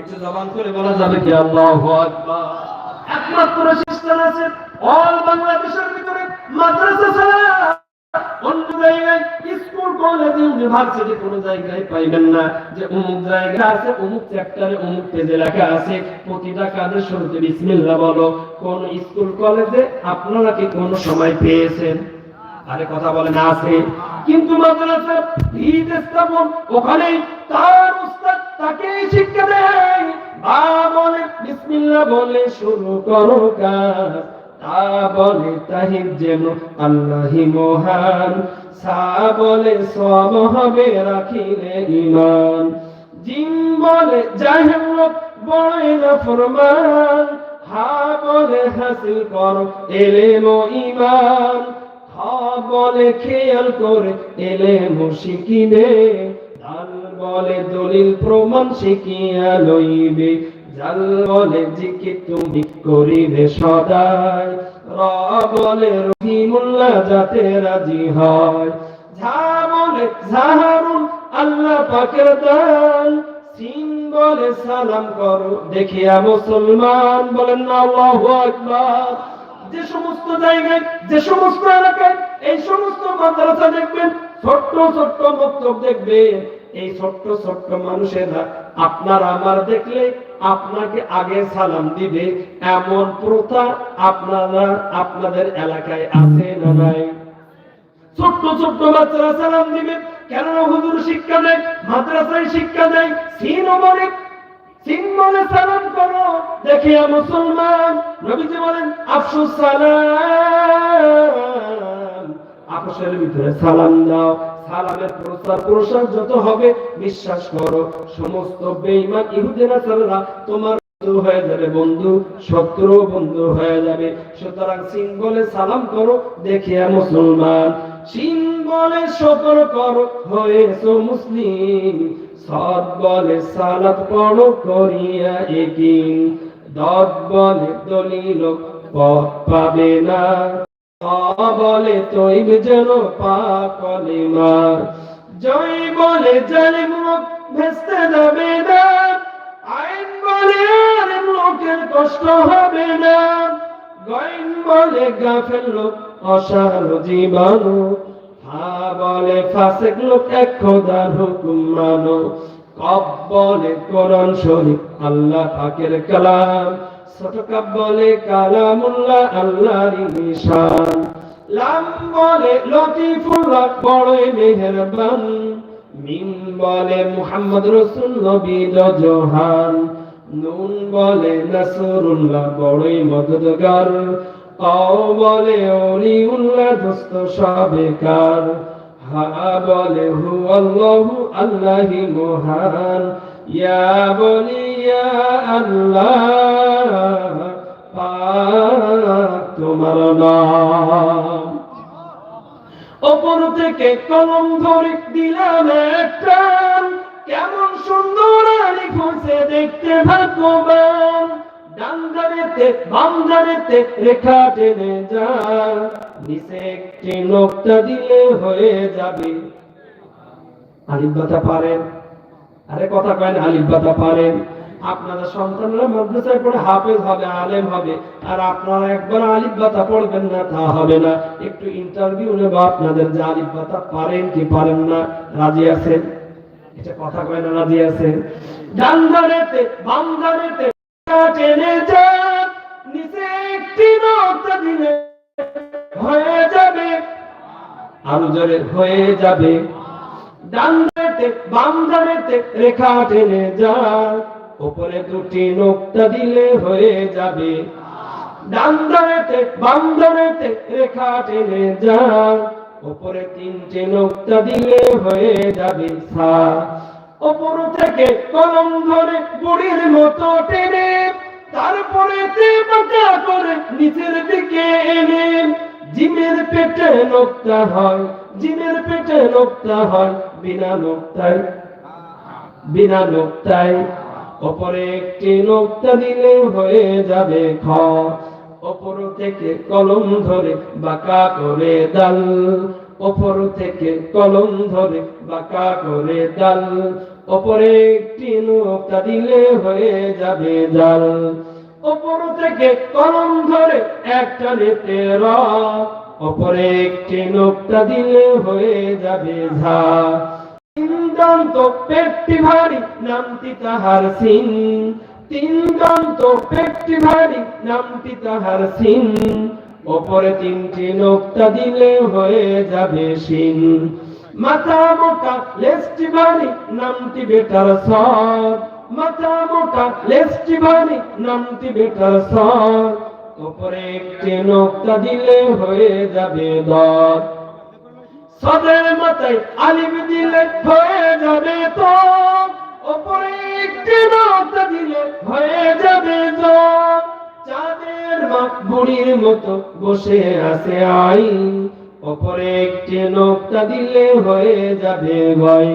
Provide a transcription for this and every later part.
একটু জবান করে বলা যাবে কি? আল্লাহু আকবার। একমাত্র সিস্টেম আছে, অল বাংলাদেশের ভিতরে মাদ্রাসা ছাড়া অন্য জায়গায় স্কুল, কলেজ, ইউনিভার্সিটি কোনো জায়গায় পাইবেন না। যে অমুক জায়গা আছে, অমুক চ্যাপ্টারে অমুক পেজে লেখা আছে, প্রতিটা কাজের শুরুতে বিসমিল্লাহ বলো। কোন স্কুল, কলেজে আপনারা কি কোন সময় পেয়েছেন? আরে কথা বলেন আছে। কিন্তু মাদ্রাসা ঈদ স্থাপন ওখানে তার উস্তাদ তাকে শিক্ষা দেয়। বা বলে, বিসমিল্লাহ বলে শুরু করো কাজ। তা বলে তাহিদ যেন আল্লাহি মহান। সা বলে সব হবে রাখিলে ইমান জিন বলে, জাহেল লোক বড় না ফরমান হা বলে, হাসিল করো, এলেম ইমান হা বলে, খেয়াল করে, এলেম শিখিবে দাল বলে দলিল প্রমাণ শিখিয়া লইবে, জাল বলে জিকে তুমি করিবে সদাই। র বলে রহিমুল্লাহ যাতে রাজি হয়। ঝা বলে আল্লাহ পাকের বলে সালাম করো দেখিয়া মুসলমান বলেন না আকবার। যে সমস্ত জায়গায়, যে সমস্ত এলাকায়, এই সমস্ত মাদ্রাসা দেখবেন, ছোট্ট ছোট্ট মক্তব দেখবেন। এই ছোট্ট ছোট্ট মানুষেরা আপনার আমার দেখলে আপনাকে আগে সালাম দিবে। এমন প্রথা আপনারা আপনাদের এলাকায় আছে না নাই? ছোট্ট ছোট্ট বাচ্চারা সালাম দিবে। কেননা হুজুর শিক্ষা দেয়, মাদ্রাসায় শিক্ষা দেয়, সিন সিন বলে সালাম করো। দেখিয়া মুসলমান নবীজি বলেন, আফসুস সালাম আপসের ভিতরে সালাম দাও। সালামের প্রচার প্রসার যত হবে, বিশ্বাস করো, সমস্ত বেঈমান ইহুদিনা সালারা তোমার বন্ধু হয়ে যাবে, বন্ধু শত্রু বন্ধু হয়ে যাবে। সুতরাং সিং বলে সালাম করো দেখিয়া মুসলমান। সিং বলে শকর করো, হয়েছো মুসলিম। সৎ বলে সালাত পড়ো, করিয়া একিন দত বলে দলিল পথ পাবে না। বলে তৈব যেন পাকলে মা জয় বলে জালিম ভেস্তে যাবে না। আইন বলে আলেম লোকের কষ্ট হবে না। গইন বলে গাফেল লোক অসার জীবাণু হা বলে ফাসেক লোক এক খোদার হুকুম মানো। কব বলে কোরআন শরীফ, আল্লাহ পাকের কালাম। ছোট কাপ বলে কালামুল্লাহ আল্লাহর নিশান। লাম বলে লতিফুল্লাহ বড়ই মেহেরবান। মিম বলে মুহাম্মদ রসুল নবী জোহান। নুন বলে নাসরুল্লাহ বড়ই মদদগার। আও বলে অলিউল্লাহ দোস্ত সবেকার। হা বলে হু আল্লাহু আল্লাহি মহান। ইয়া বলি ইয়া পাক তোমার ওপর থেকে কলম ধরে দিলাম একটা কেমন সুন্দর আলি খসে দেখতে ভাগ্যবান। রেখা টেনে যা নিচে একটি নোকটা দিলে হয়ে যাবে। আলিফ বাতা পারেন? আরে কথা কয়েন আলিফ বাতা পারেন আপনারা সন্তানরা মাদ্রাসায় পড়ে হাফেজ হবে, আলেম হবে, আর আপনারা একবার আলিফ বাতা পড়বেন না, তা হবে না। একটু ইন্টারভিউ নেব আপনাদের, যে আলিফ বাতা পারেন কি পারেন না। রাজি আছেন? এটা কথা কয় না, রাজি আছেন? ডান ধারেতে বাম ধারেতে টেনে যান নিচে একটি নোকটা দিলে হয়ে যাবে। আরও জোরে, হয়ে যাবে। ডান ধারেতে রেখা টেনে যান উপরে দুটি নোকটা দিলে হয়ে যাবে। ডান ধারেতে রেখা টেনে যান উপরে তিনটে নোকটা দিলে হয়ে যাবে সা। উপর থেকে কলম ধরে বুড়ির মতো টেনে, তারপরে করে নিচের দিকে এনে। জিমের পেটে নোকটা হয় জিমের পেটে নোকটা হয়, বিনা নোকটায় বিনা নোকটায় ওপরে একটি নোকটা দিলে হয়ে যাবে খ ওপর থেকে কলম ধরে বাঁকা করে দাল ওপর থেকে কলম ধরে বাঁকা করে দাল ওপরে একটি নোকতা দিলে হয়ে যাবে জাল। ওপর থেকে কলম ধরে একটা নেতে র ওপরে একটি নোকতা দিলে হয়ে যাবে ঝা। পেটটি ভারী, নামটি তাহার দন্ত পেটটি ভারী, নামটি তাহার সিন। ওপরে তিনটি নোকতা দিলে হয়ে যাবে সিন মাথা মোটা লেস্টি ভারী, নামটি বেটার সর মাথা মোটা লেস্টি ভারী, নামটি বেটার সর। ওপরে একটি নোকতা দিলে হয়ে যাবে দর। সদের মাথায় আলিম দিলে হয়ে যাবে তো ওপরে একটি নোকতা দিলে হয়ে যাবে জ্বর চাঁদের মা বুড়ির মতো বসে আছে আই ওপরে একটি নোকতা দিলে হয়ে যাবে গয়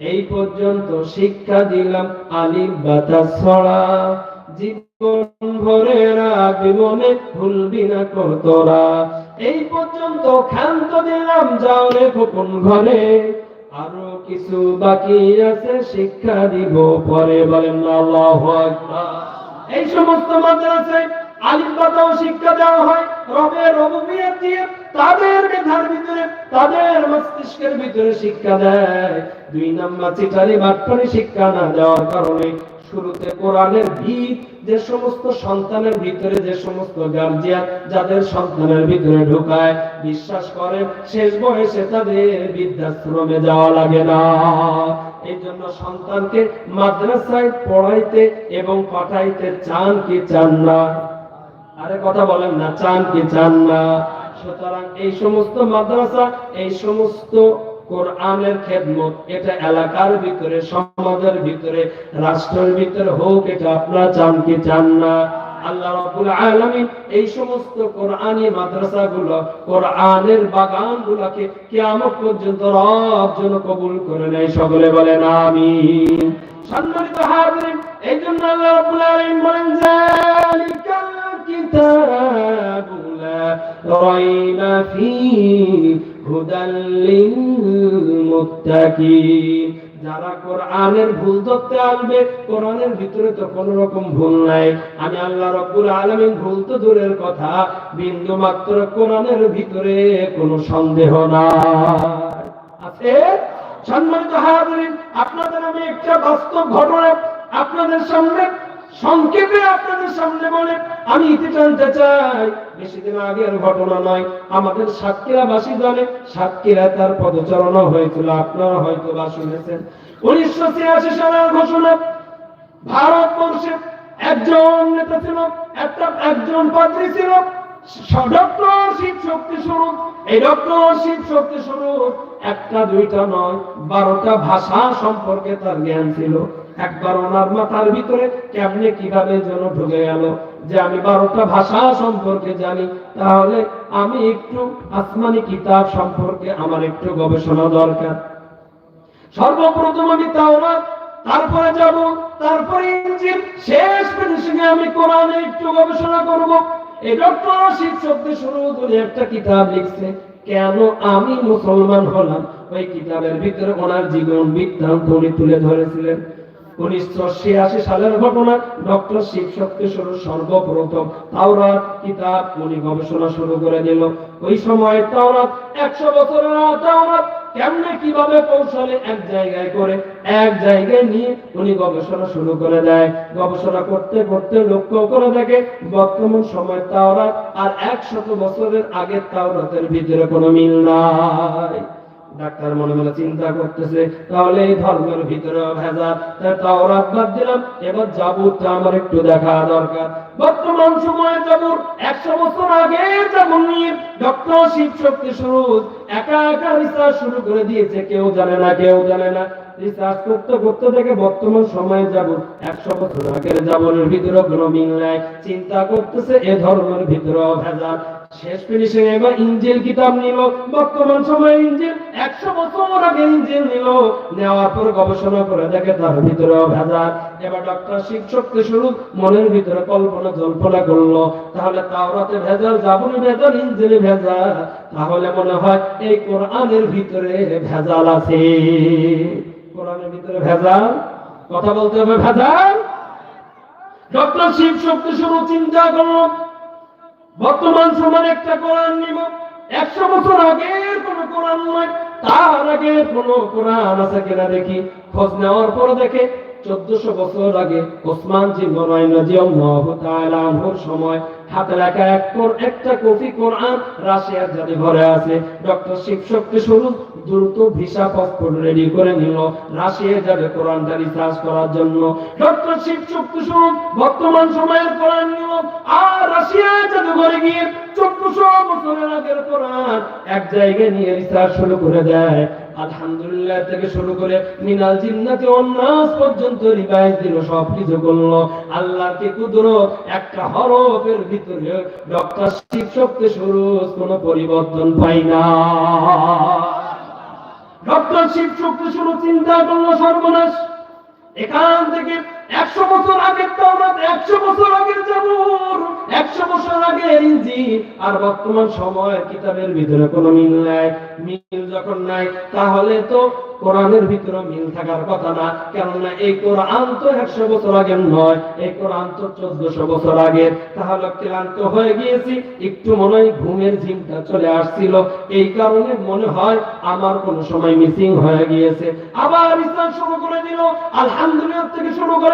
এই পর্যন্ত শিক্ষা দিলাম আলিম বাতা ছড়া। জীবন ভরে রাখবি মনে ভুলবি না তোরা এই পর্যন্ত ক্ষান্ত দিলাম, যাও রে খোকন ঘরে। আরও কিছু বাকি আছে, শিক্ষা দিব পরে, বলেন আল্লাহু এই সমস্ত মাদ্রাসায় আলিম বাতাও শিক্ষা দেওয়া হয়, রবের রববিয়ত দিয়ে তাদের মেধার ভিতরে, তাদের মস্তিষ্কের ভিতরে শিক্ষা দেয়। দুই নাম্বার চিটারি বাটপারি শিক্ষা না দেওয়ার কারণে শুরুতে কোরআনের ভিত, যে সমস্ত সন্তানের ভিতরে, যে সমস্ত গার্জিয়ান যাদের সন্তানের ভিতরে ঢুকায়, বিশ্বাস করে, শেষ বয়সে তাদের বৃদ্ধাশ্রমে যাওয়া লাগে না। এই জন্য সন্তানকে মাদ্রাসায় পড়াইতে এবং পাঠাইতে চান কি চান না? আরে কথা বলেন না, চান কি চান না? সুতরাং এই সমস্ত মাদ্রাসা, এই সমস্ত কোরআনের খেদমত, এটা এলাকার ভিতরে, সমাজের ভিতরে, রাষ্ট্রের ভিতরে হোক, এটা আপনারা চান কি চান না। আল্লাহ রাব্বুল আলামিন এই সমস্ত কোরআনী মাদ্রাসাগুলো, কোরআনের বাগানগুলোকে কিয়ামত পর্যন্ত রব যেন কবুল করে নেয়। সকলে বলেন আমিন। সম্মানিত হাজিরিন এই জন্য আল্লাহ রাব্বুল আলামিন বলেন জালিকাল কিতাবু রাইবা ফীহি হুদাল লিল যারা কোরআনের ভুল ধরতে আসবে কোরআনের ভিতরে তো কোন রকম ভুল নাই। আমি আল্লাহ রব্বুল আলামিন ভুল তো দূরের কথা, বিন্দু মাত্র কোরআনের ভিতরে কোনো সন্দেহ নাই। আছে? সম্মানিত হাজিরিন, আপনাদের আমি একটা বাস্তব ঘটনা আপনাদের সামনে সংক্ষেপে আপনাদের সামনে বলে, আমি ইতি টানতে চাই বেশি দিন আগের ঘটনা নয়, আমাদের সাতক্ষীরাবাসী জানে সাতক্ষীরা তার পদচারণা হয়েছিল, আপনারা হয়তো বা শুনেছেন। উনিশশো ছিয়াশি সালের ঘোষণা, ভারতবর্ষে একজন নেতা ছিল, একটা একজন পাত্রী ছিল শিব শক্তি স্বরূপ। এই ডক্টর শিব শক্তি স্বরূপ একটা, দুইটা নয়, বারোটা ভাষা সম্পর্কে তার জ্ঞান ছিল। একবার ওনার মাথার ভিতরে কেমনে কীভাবে যেন ঢুকে গেল যে আমি বারোটা ভাষা সম্পর্কে জানি, তাহলে আমি একটু আসমানি কিতাব সম্পর্কে আমার একটু গবেষণা দরকার। সর্বপ্রথম আমি তাওরাত তারপরে যাব, তারপরে ইঞ্জিল, শেষ ফিনিশিংয়ে আমি কোরআনে একটু গবেষণা করব। এই ডক্টর শিব শব্দ শুরু করে একটা কিতাব লিখছে, কেন আমি মুসলমান হলাম? ওই কিতাবের ভিতরে ওনার জীবন বৃত্তান্ত উনি তুলে ধরেছিলেন। উনিশশো ছিয়াশি সালের ঘটনা ডক্টর শিব শুরু সর্বপ্রথম। তাওরাত কিতাব উনি গবেষণা শুরু করে দিল। ওই সময় তাওরাত একশো বছরের তাওরাত কেমনে কীভাবে কৌশলে এক জায়গায় করে, এক জায়গায় নিয়ে উনি গবেষণা শুরু করে দেয়। গবেষণা করতে করতে লক্ষ্য করে দেখে বর্তমান সময় তাওরাত আর একশত বছরের আগের তাওরাতের ভিতরে কোনো মিল নাই। ডাক্তার মনে মনে চিন্তা করতেছে, তাহলে এই ধর্মের ভিতরে ভেজাল। তাও তাওরাত বাদ দিলাম, এবার জাবুরটা আমার একটু দেখা দরকার। বর্তমান সময়ে জাবুর একশো বছর আগে জাবুর নিয়ে ডক্টর শিব শক্তি শুরু একা একা রিসার্চ শুরু করে দিয়েছে, কেউ জানে না, কেউ জানে না। গবেষণা করে দেখে তার ভিতরে ভেজাল। এবার ডক্টর শিক্ষককে শুরু মনের ভিতরে কল্পনা জল্পনা করল। তাহলে তাওরাতে ভেজাল যাবনি ভেজাল, ইঞ্জিলে ভেজাল। তাহলে মনে হয় এই কোরআনের ভিতরে ভেজাল আছে। কথা বলতে হবে ভেজাল? ডক্টর শিব শক্তি শুরু চিন্তা করল বর্তমান সময় একটা কোরআন নিব। একশো বছর আগের কোন কোরআন নয় তার আগে কোন কোরআন আছে কিনা দেখি। খোঁজ নেওয়ার পর দেখে চোদ্দশো বছর আগে ওসমান জি মরাইনাজির সময় হাতে লেখা এক একটা কপি কোরআন, রাশিয়ার জাতি ঘরে আছে। ডক্টর শিব শক্তি শুরু দ্রুত ভিসা পাসপোর্ট রেডি করে নিল। রাশিয়া যাবে কোরআনটা রিসার্চ করার জন্য। ডক্টর শিব শক্তি শুরু বর্তমান সময়ের কোরআন নিল আর রাশিয়া যাবে ঘরে গিয়ে চোদ্দশো বছরের আগের কোরআন এক জায়গায় নিয়ে রিসার্চ শুরু করে দেয়। আলহামদুলিল্লাহ থেকে শুরু করে মিনাল জিন্নাতে অন্নাস পর্যন্ত রিভাইজ দিল, সব কিছু করল। আল্লাহর কি কুদরত? একটা হরফের ভিতরে ডক্টর শক্তি শুরু, কোনো পরিবর্তন পাই না। ডক্টর শিব শক্তি শুরু, চিন্তা করল সর্বনাশ। এখান থেকে একশো বছর একশো বছর একশো বছর আর বর্তমান কিতাবের ভিতরে কোনো মিল নাই। মিল যখন নাই, তাহলে তো কোরআনের ভিতরে মিল থাকার কথা না। কেননা এই কোরআন তো একশো বছর আগের নয়, এই কোরআন তো চোদ্দশো বছর আগের। তাহলে ক্লান্ত হয়ে গিয়েছি, একটু মনে হয় ঘুমের ঝিমটা চলে আসছিল। এই কারণে মনে হয় আমার কোন সময় মিসিং হয়ে গিয়েছে। আবার ইসলাম শুরু করে দিল, আলহামদুলিল্লাহ থেকে শুরু করে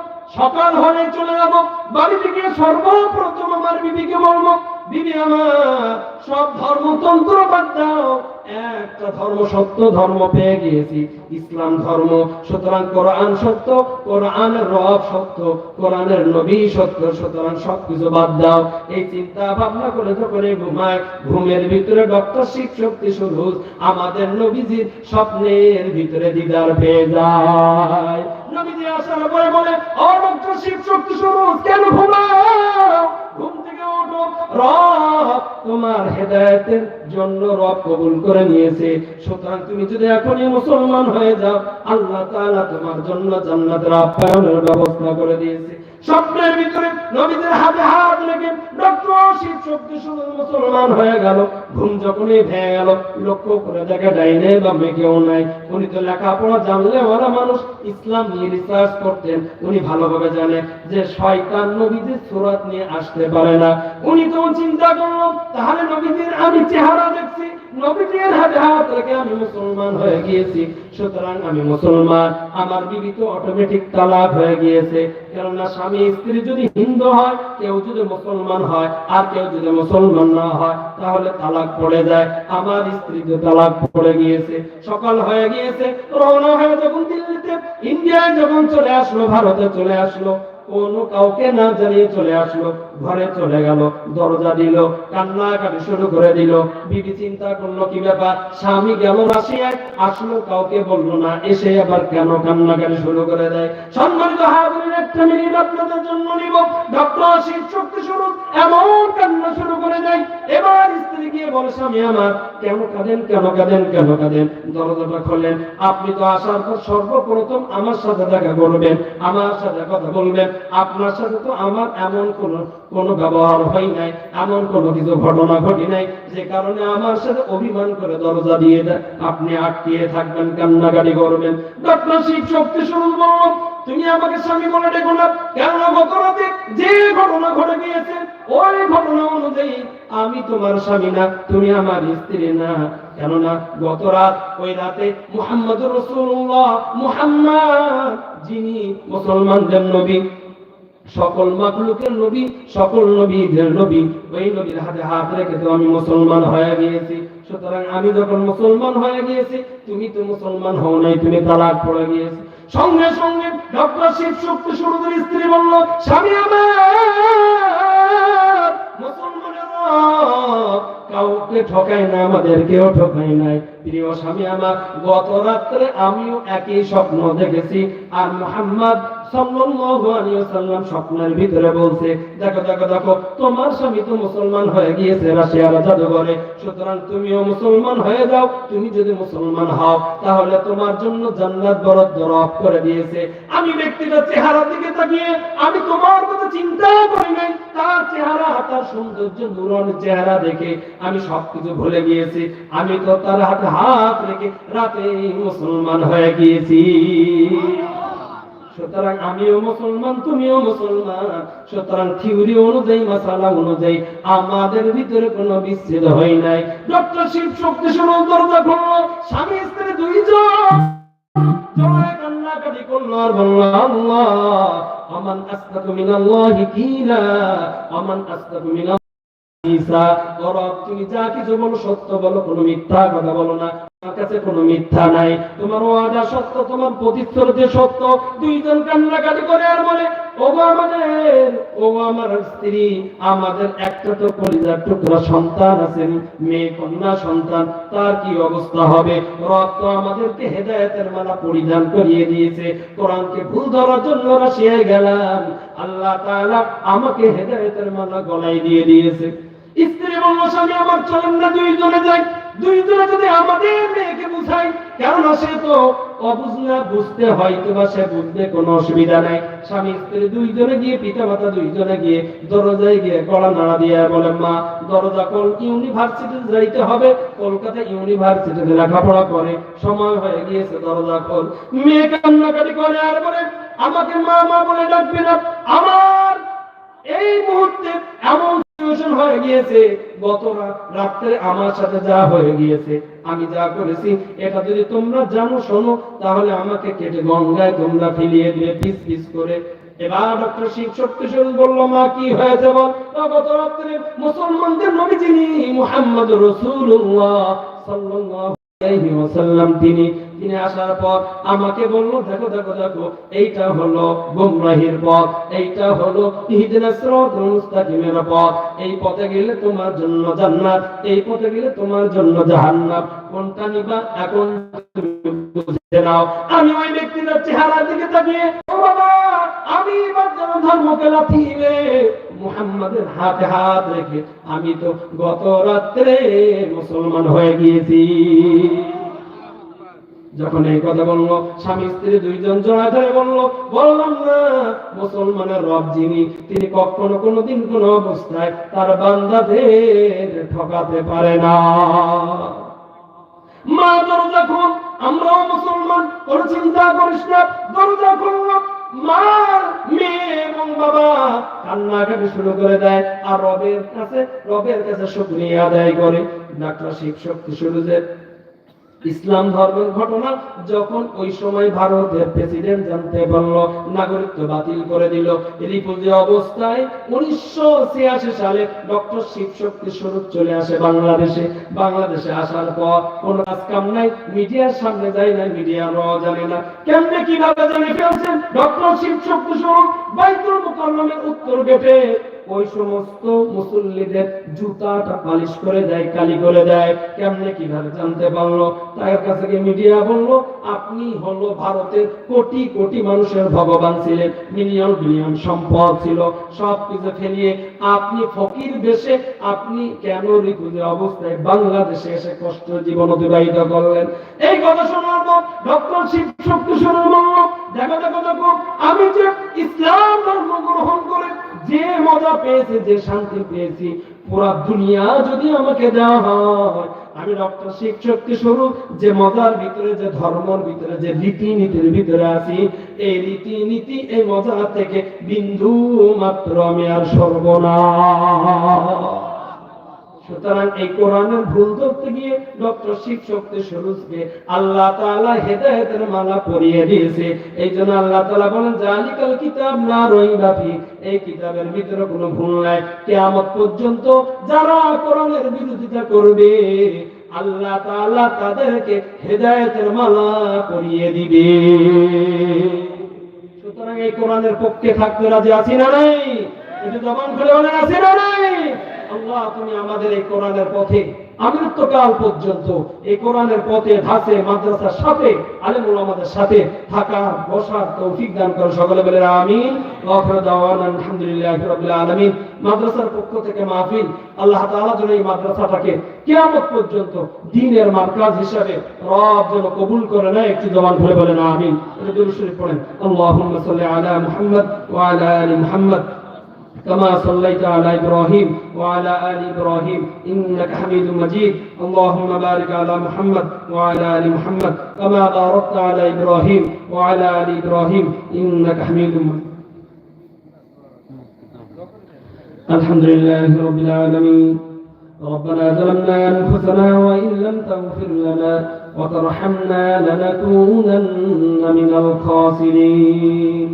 সকাল হলে চলে যাব, বাড়ি থেকে সর্বপ্রথম আমার বিবিকে বলব, বিবি আমার, সব ধর্মতন্ত্র বাদ দাও। একটা ধর্ম সত্য ধর্ম পেয়ে গিয়েছি। ইসলাম ধর্ম, সুতরাং কোরআন সত্য, কোরআনের রব সত্য, কোরআনের নবী সত্য, সুতরাং সবকিছু বাদ দাও। এই চিন্তা ভাবনা করে এই ঘুমায়, ঘুমের ভিতরে ডক্টর শিব শক্তি শুরু আমাদের নবীজির স্বপ্নের ভিতরে দিদার পেয়ে যায়। নবীজি আসার পরে বলে শিব শক্তি স্বরূপ কেন ঘুমাও ঘুম থেকে ওঠো। রব তোমার হেদায়েতের জন্য রব কবুল করে নিয়েছে। সুতরাং তুমি যদি এখনই মুসলমান হয়ে যাও, আল্লাহ তাআলা তোমার জন্য জান্নাতের আপ্যায়নের ব্যবস্থা করে দিয়েছে। স্বপ্নের ভিতরে নবীদের হাতে হাত রেখে ডক্টর শিব শক্তি মুসলমান হয়ে গেল। ঘুম যখনই ভেঙে গেল, লক্ষ্য করে দেখে ডাইনে বা কেউ নাই। উনি তো লেখাপড়া জানলে ওরা মানুষ ইসলাম নিয়ে রিসার্চ করতেন। উনি ভালোভাবে জানে যে শয়তান নবীদের সুরাত নিয়ে আসতে পারে না। উনি তো চিন্তা করল তাহলে নবীদের আমি চেহারা দেখছি। হাতে হাত রেখে আমি মুসলমান হয়ে গিয়েছি। সুতরাং আমি মুসলমান, আমার বিবি তো অটোমেটিক তালাক হয়ে গিয়েছে। কেননা স্বামী, স্ত্রী যদি হিন্দু হয়, কেউ যদি মুসলমান হয়, আর কেউ যদি মুসলমান না হয়, তাহলে তালাক পড়ে যায়। আমার স্ত্রী তো তালাক পড়ে গিয়েছে। সকাল হয়ে গিয়েছে, রওনা হয়ে যখন দিল্লিতে, ইন্ডিয়ায় যখন চলে আসলো, ভারতে চলে আসলো কোন কাউকে না জানিয়ে চলে আসলো, ঘরে চলে গেল, দরজা দিল, কান্নাকাটি শুরু করে দিল। বিবি চিন্তা করল, কি ব্যাপার? স্বামী গেল রাশিয়ায়, আসলো কাউকে বলল না, এসে আবার কেন কান্নাকাটি শুরু করে দেয়? সম্মানিত একটা আপনাদের জন্য নিব। ডক্টর শক্তি শুরু এমন কান্না শুরু করে দেয়। এবার স্ত্রী গিয়ে বলে, স্বামী আমার, কেন কাঁদেন কেন কাঁদেন কেন কাঁদেন? দরজাটা খোলেন। আপনি তো আসার পর সর্বপ্রথম আমার সাথে দেখা করবেন, আমার সাথে কথা বলবেন আপনার সাথে তো আমার এমন কোন কোন ব্যবহার হয় নাই, এমন কোন কিছু ঘটনা ঘটি নাই, যে কারণে আমার সাথে অভিমান করে দরজা দিয়ে আপনি আটকিয়ে থাকবেন, কান্নাকাটি করবেন। ডক্টর শিব শক্তি বলল, তুমি আমাকে স্বামী বলে ডেকো না। কেননা গত রাতে যে ঘটনা ঘটে গিয়েছে, ওই ঘটনা অনুযায়ী আমি তোমার স্বামী না, তুমি আমার স্ত্রী না। কেননা গত রাত, ওই রাতে মুহাম্মদ রসুল্লাহ মুহাম্মদ যিনি মুসলমানদের নবী সকল মাকলুকের নবী, সকল নবীদের নবী। ওই নবীর হাতে হাত রেখে তো আমি মুসলমান হয়ে গিয়েছি। সুতরাং আমি যখন মুসলমান হয়ে গিয়েছি, তুমি তো মুসলমান হও নাই, তুমি তালাক পড়ে গিয়েছি। সঙ্গে সঙ্গে ডক্টর শিব শক্তি শুরুদের স্ত্রী বলল, স্বামী আমার, মুসলমানেরা কাউকে ঠকাই না, আমাদেরকেও ঠকাই নাই। প্রিয় স্বামী আমার, গত রাত্রে আমিও একই স্বপ্ন দেখেছি। আর মোহাম্মদ স্বপ্নের ভিতরে বলছে, দেখো দেখো দেখো, তোমার স্বামী তো মুসলমান হয়ে গিয়েছে জাদুঘরে। সুতরাং তুমিও মুসলমান হয়ে যাও, তুমি যদি মুসলমান হও, তাহলে তোমার জন্য জান্নাত বরাদ্দ করে দিয়েছে। আমি চেহারা দিকে তাকিয়ে, আমি তোমার কথা করি নাই। তার চেহারা, তার সৌন্দর্য, নুরানি চেহারা দেখে আমি সবকিছু ভুলে গিয়েছি। আমি তো তার হাতে হাত রেখে রাতে মুসলমান হয়ে গিয়েছি। সুতরাং আমিও মুসলমান, তুমিও মুসলমান। সুতরাং থিওরি অনুযায়ী, মাসালা অনুযায়ী আমাদের ভিতরে কোনো বিচ্ছেদ হয় নাই। ডক্টর শিব শক্তি শুরু দরজা খুললো স্বামী, স্ত্রী দুইজন। যা কিছু বলো সত্য বলো, কোনো মিথ্যা কথা বলো না। তোমার আমাদের তার কি অবস্থা হবে? আমাদেরকে হেদায়েতের মালা পরিধান করিয়ে দিয়েছে। কোরআনকে ভুল ধরার জন্য রাশিয়ায় গেলাম। আল্লাহ আমাকে হেদায়েতের মালা গলায় দিয়ে দিয়েছে। স্ত্রী বলল, স্বামী, আমার চলেন না দুইজনে যাই দুইজনে যদি আমাদের মেয়েকে বুঝাই সে তো বুঝতে হয়তো বা সে বুঝতে কোনো অসুবিধা নাই। স্বামী স্ত্রী দুইজনে গিয়ে পিতা মাতা দুইজনে গিয়ে দরজায় গিয়ে নাড়া দিয়ে বলে, মা, দরজা কল ইউনিভার্সিটি যাইতে হবে। কলকাতা ইউনিভার্সিটিতে লেখাপড়া করে, সময় হয়ে গিয়েছে, দরজা কল মেয়ে কান্নাকাটি করে আর বলে, আমাকে মা মা বলে ডাকবে না। আমার এই মুহূর্তে এমন হয়ে গিয়েছে। গত রাত্রে আমার সাথে যা হয়ে গিয়েছে, আমি যা করেছি, এটা যদি তোমরা জানো, শোনো, তাহলে আমাকে কেটে গঙ্গায় তোমরা ফেলিয়ে দিবে, পিস পিস করে। তিনি তিনি আসার পর আমাকে বলল, দেখো দেখো দেখো, এইটা হলো গুমরাহির পথ, এইটা হলো মুস্তাকিমের পথ। এই পথে গেলে তোমার জন্য জান্নাত, এই পথে গেলে তোমার জন্য জাহান্নাম। কোনটা নিবা? এখন বুঝে নাও। আমি ওই ব্যক্তিটার চেহারার দিকে তাকিয়ে আমি ধর্মকে মুহাম্মাদের হাতে হাত রেখে আমি তো গত রাত্রে মুসলমান হয়ে গিয়েছি। যখন এই কথা বলল, স্বামী স্ত্রী দুইজন জড়া ধরে বলল, বললাম না, মুসলমানের রব যিনি, তিনি কখনো কোনোদিন কোন অবস্থায় তার বান্দাদের ঠকাতে পারে না। মা দরজা খুন আমরাও মুসলমান, কোনো চিন্তা করিস না, দরজা খুললো মা মেয়ে এবং বাবা কান্নাকাটি শুরু করে দেয়, আর রবের কাছে রবের কাছে শুকরিয়া আদায় করে। ডাক্তার শিব শক্তি শুরু যে ইসলাম ধর্মের ঘটনা যখন ওই সময় ভারতের প্রেসিডেন্ট জানতে পারল, নাগরিকত্ব বাতিল করে দিল। রিপুজি অবস্থায় উনিশশো ছিয়াশি সালে ডক্টর শিব শক্তি স্বরূপ চলে আসে বাংলাদেশে। বাংলাদেশে আসার পর কোন কাজ কাম নাই, মিডিয়ার সামনে যায় না মিডিয়া র জানে না। কেমনে কীভাবে জানে ফেলছেন? ডক্টর শিব শক্তি স্বরূপ বাইতুল মুকাররমের উত্তর গেটে ওই সমস্ত মুসল্লিদের জুতাটা পালিশ করে দেয়, কালি করে দেয়। কেমনে কীভাবে জানতে পারল? তার কাছে গিয়ে মিডিয়া বলল, আপনি হলো ভারতের কোটি কোটি মানুষের ভগবান ছিলেন। মিলিয়ন বিলিয়ন সম্পদ ছিল, সব কিছু ফেলিয়ে আপনি ফকির দেশে, আপনি কেন রিকুজে অবস্থায় বাংলাদেশে এসে কষ্ট জীবন অতিবাহিত করলেন? এই কথা শোনার পর ডক্টর শিব শক্তি বলল দেখো দেখো দেখো, আমি যে ইসলাম ধর্ম গ্রহণ করে যে মজা পেয়েছে, যে শান্তি পেয়েছি, পুরা দুনিয়া যদি আমাকে দেওয়া হয়, আমি ডক্টর শিখ শক্তি স্বরূপ, যে মজার ভিতরে, যে ধর্মর ভিতরে, যে রীতিনীতির ভিতরে আছি, এই রীতিনীতি, এই মজার থেকে বিন্দু মাত্র আমি আর সর্বনা সুতরাং এই কোরআনের ভুল ধরতে গিয়ে ডক্টর শিব শক্তি স্বরূপকে আল্লাহ মালা পরিয়ে দিয়েছে। এই জন্য আল্লাহ বলেন, জালিকাল কিতাব না এই কিতাবের ভিতরে কোনো ভুল নাই। পর্যন্ত যারা কোরআনের বিরোধিতা করবে, আল্লাহ তাদেরকে হেদায়েতের মালা পরিয়ে দিবে। সুতরাং এই কোরআনের পক্ষে থাকতে রাজি আছি না নাই? জবান খুলে আছি না নাই? আল্লাহ, তুমি আমাদের এই কোরআনের পথে, আমৃত্যকাল পর্যন্ত এই কোরআনের পথে ধাসে মাদ্রাসার সাথে, আলেমুল আমাদের সাথে থাকার, বসার তৌফিক দান করো সকলে বলে ওয়াখির দাওয়ানা রাব্বিল মাদ্রাসার পক্ষ থেকে মাহফিল, আল্লাহ তাআলা যেন এই মাদ্রাসাটাকে কিয়ামত পর্যন্ত দ্বীনের মার্কাজ হিসাবে রব যেন কবুল করে নেয়, একটু জবান বলেন, আমিন। এটা দুরূদ শরীফ পড়েন। আল্লাহুম্মা সাল্লি আলা মুহাম্মদ ওয়া আলা আলি মুহাম্মদ। كما صليت على إبراهيم وعلى آل إبراهيم إنك حميد مجيد. اللهم بارك على محمد وعلى آل محمد كما باركت على إبراهيم وعلى آل إبراهيم إنك حميد مجيد. الحمد لله رب العالمين. ربنا ظلمنا أنفسنا وإن لم تغفر لنا وترحمنا لنكونن من الخاسرين.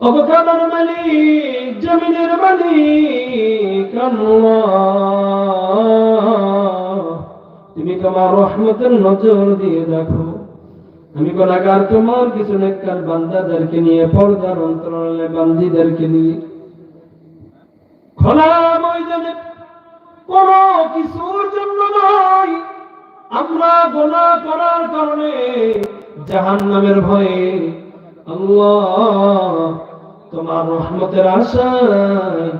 অবকাদার মালিক, জমিনের আল্লাহ। তুমি তোমার রহমতের নজর দিয়ে দেখো? আমি গোলাগার তোমার কিছু নেককার বান্দাদেরকে নিয়ে, পর্দার অন্তরালে বান্দিদেরকে নিয়ে। খোলা ময়দানে কোন কিছুর জন্য নয়। আমরা গোনা করার কারণে জাহান্নামের ভয়ে আল্লাহ, তোমার রহমতের আশায়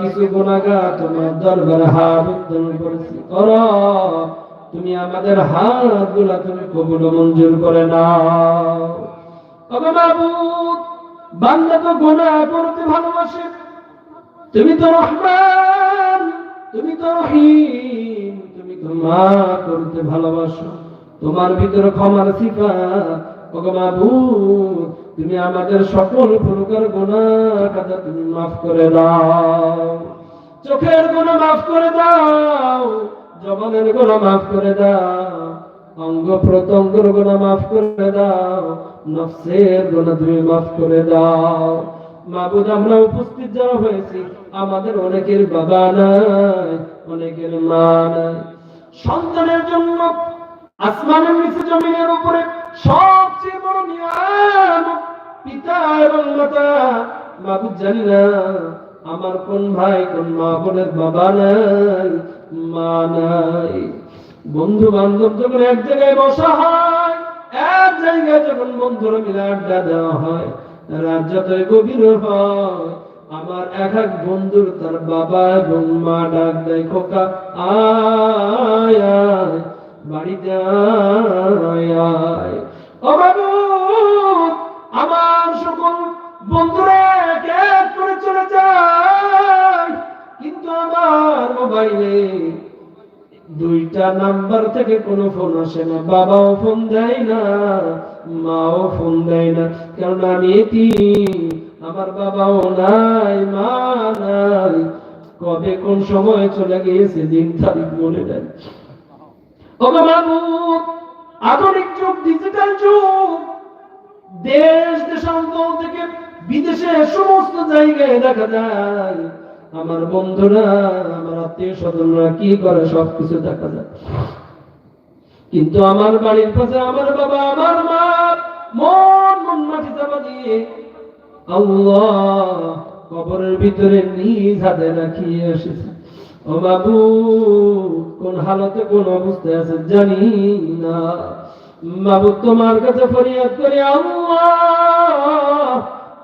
কিছু গুণাগার তোমার দরবারে হাত করেছি। করো তুমি আমাদের হাতগুলা তুমি কবুল মঞ্জুর করে নাও। তবে মাবুদ বান্দা তো গুনাহ করতে ভালোবাসে। তুমি তো রহমান, তুমি তো রহিম, তুমি তো মা করতে ভালোবাসো। তোমার ভিতরে ক্ষমার সিফা তুমি আমাদের সকল প্রকার গুনাহ কাজা তুমি মাফ করে দাও। চোখের গুনাহ মাফ করে দাও, জবানের গুনাহ মাফ করে দাও, অঙ্গ প্রত্যঙ্গের গুনাহ মাফ করে দাও, নফসের গুনাহ তুমি মাফ করে দাও। মাবুদ আমরা উপস্থিত যারা হয়েছি, আমাদের অনেকের বাবা নাই, অনেকের মা নাই। সন্তানের জন্য আসমানের নিচে জমিনের উপরে সবচেয়ে বড় নিয়ামত পিতা এবং মাতা মাবুদ জানি না, আমার কোন ভাই, কোন মা, বোনের বাবা নাই, মা নাই। বন্ধু বান্ধব যখন এক জায়গায় বসা হয়, এক জায়গায় যখন বন্ধুরা মিলে আড্ডা দেওয়া হয়, রাত যতই গভীর হয়, আমার এক এক বন্ধুর তার বাবা এবং মা ডাক দেয়, খোকা, আয় বাড়িতে আয়। আমার সকল বন্ধুরা চলে যায়। কিন্তু আমার মোবাইলে দুইটা নাম্বার থেকে কোনো ফোন আসে না, বাবাও ফোন দেয় না, মাও ফোন দেয় না। কারণ আমি এটি, আমার বাবাও নাই, মা নাই। কবে কোন সময় চলে গিয়েছে, দিন তারিখ বলে দেয় ও বাবু আধুনিক যুগ ডিজিটাল যুগ। দেশ, দেশান্তর থেকে বিদেশে সমস্ত জায়গায় দেখা যায়। আমার বন্ধুরা, আমার আত্মীয় স্বজনরা কি করে? সবকিছু দেখা যায়। কিন্তু আমার বাড়ির পাশে আমার বাবা, আমার মা, মন মন মাটি চাপা দিয়ে আল্লাহ কবরের ভিতরে নিজ হাতে রাখিয়ে এসেছে। ও বাবু, কোন হালতে কোন অবস্থায় আছে জানি না। বাবু, তোমার কাছে ফরিয়াদ করি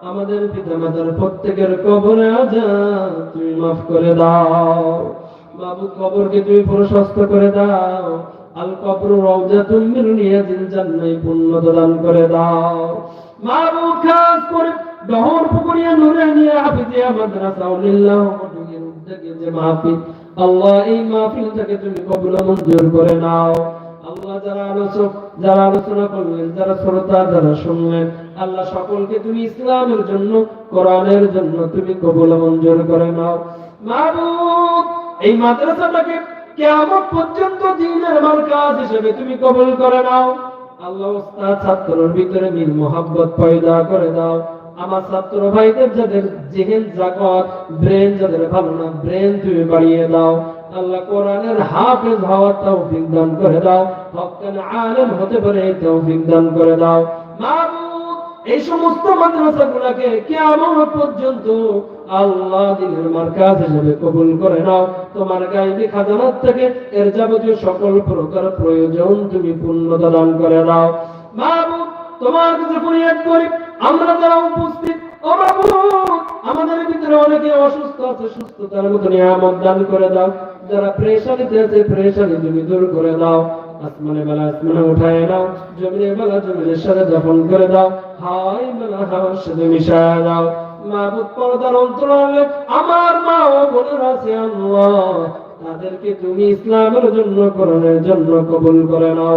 আমাদের পিতা মাতার প্রত্যেকের কবরে আজা তুমি মাফ করে দাও। বাবু, কবরকে তুমি প্রশস্ত করে দাও। আল কবর রওজা তুমি নিয়াজিন জান্নাই পুণ্য দান করে দাও। বাবু, খাস করে ডহর পুকুরিয়া নুরে নিয়ে হাফিজিয়া মাদ্রাসা উলিল্লাহ যে মাহফিল এই তুমি কবুল মঞ্জুর করে নাও। আল্লাহ যারা আলোচক যারা আলোচনা যারা শ্রোতা, যারা শুনলেন, আল্লাহ সকলকে তুমি ইসলামের জন্য, কোরআনের জন্য তুমি কবুল মঞ্জুর করে নাও। মাহবুব, এই মাদ্রাসাটাকে কিয়ামত পর্যন্ত মার্কাজ হিসেবে তুমি কবুল করে নাও। আল্লাহ ছাত্রের ভিতরে মিল মোহাব্বত পয়দা করে দাও। আমার ছাত্র ভাইদের যাদের জেহেন জাগত ব্রেন যাদের ভালো না ব্রেন তুমি বাড়িয়ে দাও। আল্লাহ কোরআনের হাফেজ হওয়ার করে দাও। আলেম হতে পারে করে দাও। এই সমস্ত পর্যন্ত আল্লাহ দিনের মার্কাজ হিসেবে কবুল করে নাও। তোমার গাইবি খাজানার থেকে এর যাবতীয় সকল প্রকার প্রয়োজন তুমি পূর্ণতা দান করে নাও। মাবুদ তোমার কাছে ফরিয়াদ করি। আমরা যারা উপস্থিত আমাদের ভিতরে অনেকে অসুস্থ আছে, সুস্থতার মতো নিয়ামত দান করে দাও। যারা প্রেশারিতে আছে প্রেশারি তুমি দূর করে দাও। আসমানে বেলা আসমানে উঠায় নাও জমিনের বেলা জমিনের সাথে দফন করে দাও। হাই বেলা হাওয়ার সাথে মিশায় দাও। মাহবুব পর্দার অন্তরালে আমার মা ও বোনের আছে, আল্লাহ। তাদেরকে তুমি ইসলামের জন্য করণের জন্য কবুল করে নাও।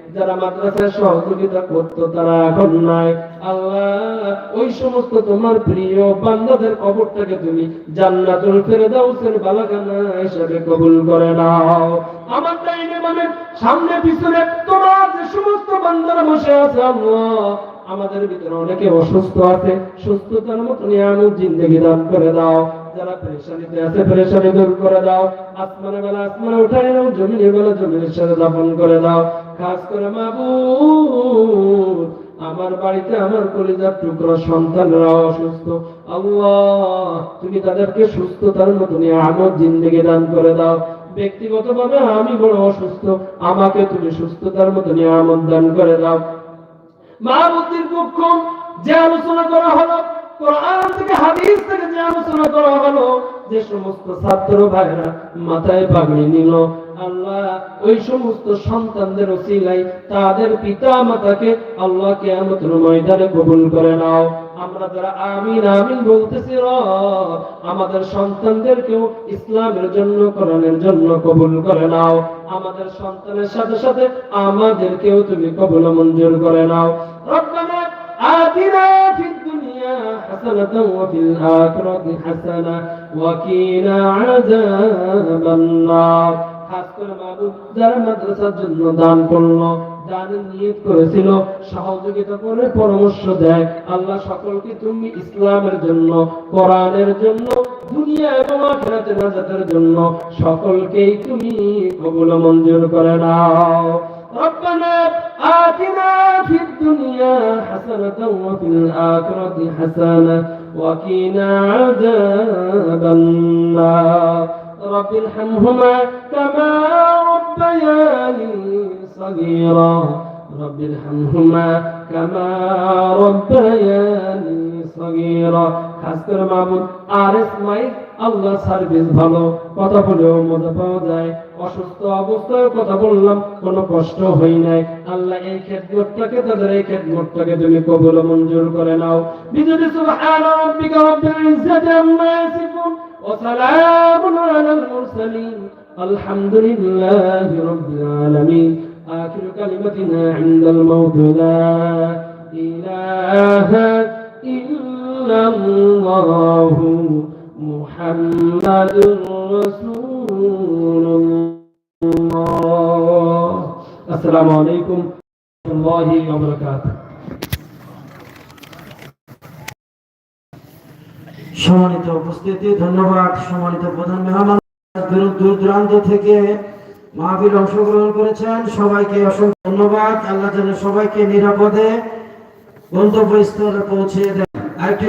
যারা মাদ্রাসায় সহযোগিতা করত, তারা এখন নাই। আল্লাহ, ওই সমস্ত তোমার প্রিয় বান্দাদের কবরটাকে তুমি জান্নাতুল ফেরদাউসের বালাগানা হিসেবে কবুল করে নাও। আমার টাইমে মানে সামনে পিছনে তোমার যে সমস্ত বান্দারা বসে আছে, আল্লাহ আমাদের ভিতরে অনেকে অসুস্থ আছে, সুস্থতার মতো নিয়ামত জিন্দগি দান করে দাও। যারা আছে দূর করে দাও। বেলা জমিনের বেলা সাথে দাফন করে দাও। করে মাবুদ, আমার বাড়িতে আমার কলিজার টুকরো সন্তানরা অসুস্থ। আল্লাহ, তুমি তাদেরকে সুস্থতার মতো নিয়ামত জিন্দগি দান করে দাও। ব্যক্তিগতভাবে আমি বড় অসুস্থ, আমাকে তুমি সুস্থতার মতো নিয়ামত দান করে দাও। মাহবুদ্দিন পক্ষ যে আলোচনা করা হলো, কোরআন থেকে হাদিস থেকে যে আলোচনা করা হলো, যে সমস্ত ছাত্র ভাইরা মাথায় পাগড়ি নিল আল্লাহ, ওই সমস্ত সন্তানদের ওসিলাই তাদের পিতা মাতাকে আল্লাহ কে আমাদের ময়দানে কবুল করে নাও। আমরা যারা আমিন আমিন বলতেছি আমাদের সন্তানদেরকেও ইসলামের জন্য, কোরআনের জন্য কবুল করে নাও। আমাদের সন্তানের সাথে সাথে আমাদেরকেও তুমি কবুল মঞ্জুর করে নাও। আমাদের আতিনা খাস করে মাবুদ যারা মাদ্রাসার জন্য দান করলো দানের নিয়ত করেছিল সহযোগিতা করে পরামর্শ দেয় আল্লাহ সকলকে তুমি ইসলামের জন্য কোরআনের জন্য দুনিয়া এবং আখিরাতের নাজাতের জন্য সকলকেই তুমি কবুল মঞ্জুর করে নাও ربنا آتنا في الدنيا حسنة وفي الآخرة حسنة وقنا عذاب النار رب ارحمهما كما ربياني صغيرا رب ارحمهما كما ربياني صغيرا খাস করে মামুন আর এস মাইক আল্লাহ সার্ভিস ভালো কথা বলেও মজা পাওয়া যায় অসুস্থ অবস্থায় কথা বললাম কোনো কষ্ট হই নাই আল্লাহ এই খেদমতটাকে তাদের এই খেদমতটাকে তুমি কবুল ও মঞ্জুর করে নাও বিজলি সুবহান রাব্বিকা রাব্বিল ইজ্জাতি আম্মা ইয়াসিফুন وسلام على المرسلين. الحمد لله رب العالمين. آخر كلمتنا عند الموت لا إله إلا الله محمد رسول الله. السلام عليكم ورحمة الله وبركاته. সম্মানিত উপস্থিতি, ধন্যবাদ। সম্মানিত প্রধান মেহমান দূর দূর দূরান্ত থেকে মাহফিল অংশগ্রহণ করেছেন। সবাইকে অসংখ্য ধন্যবাদ। আল্লাহ যেন সবাইকে নিরাপদে গন্তব্যস্থলে পৌঁছে দেন। আরেকটি